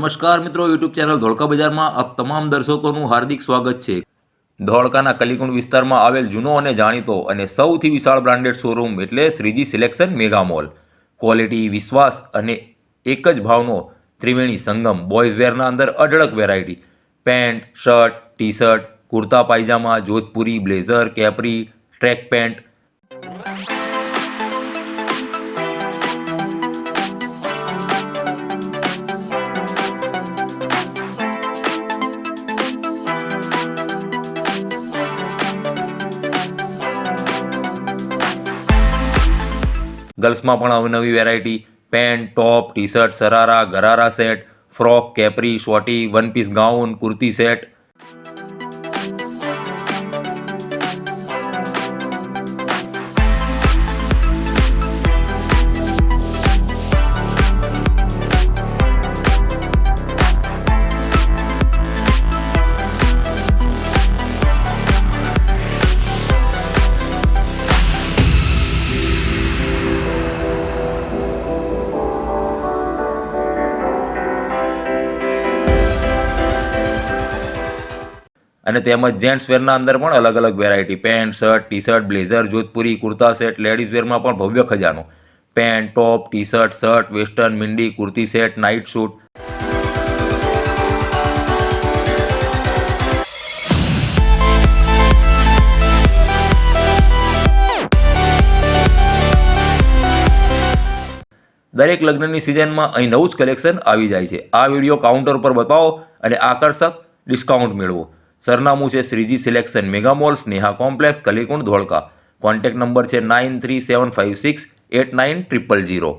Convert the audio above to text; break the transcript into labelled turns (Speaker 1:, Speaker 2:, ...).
Speaker 1: નમસ્કાર મિત્રો YouTube channel Dholka બજારમાં આપ તમામ દર્શકોનું હાર્દિક સ્વાગત છે. ધોળકાના કલીકુંડ વિસ્તારમાં આવેલ જૂનો અને જાણીતો અને સૌથી વિશાળ બ્રાન્ડેડ શોરૂમ એટલે Shreeji selection mega mall. Quality, વિશ્વાસ અને એક જ ભાવનો ત્રિવેણી સંગમ બોયઝ વેરના અંદર અઢળક variety. Pant, shirt T shirt kurta, pyjama, Jodhpuri, blazer, capri, track pant ગર્લ્સમાં પણ અવનવી variety. Pant, top T shirt sharara, gharara set, frock, capri shorty one piece gown, kurti set. અને તેમજ જેન્ટ્સ વેરના અંદર પણ અલગ અલગ variety pant, shirt T shirt blazer, Jodhpuri, kurta set ladies વેરમાં પણ ભવ્ય ખજાનો. Pant, top T shirt shirt western, midi, kurti set night suit દરેક લગ્નની સિઝનમાં અહીં નવું જ કલેક્શન આવી જાય છે. આ વીડિયો કાઉન્ટર પર બતાવો અને આકર્ષક ડિસ્કાઉન્ટ મેળવો. સરનામું છે Shreeji selection mega mall Sneha complex Kalikund Dholka. Contact number છે nine three seven five six eight nine triple zero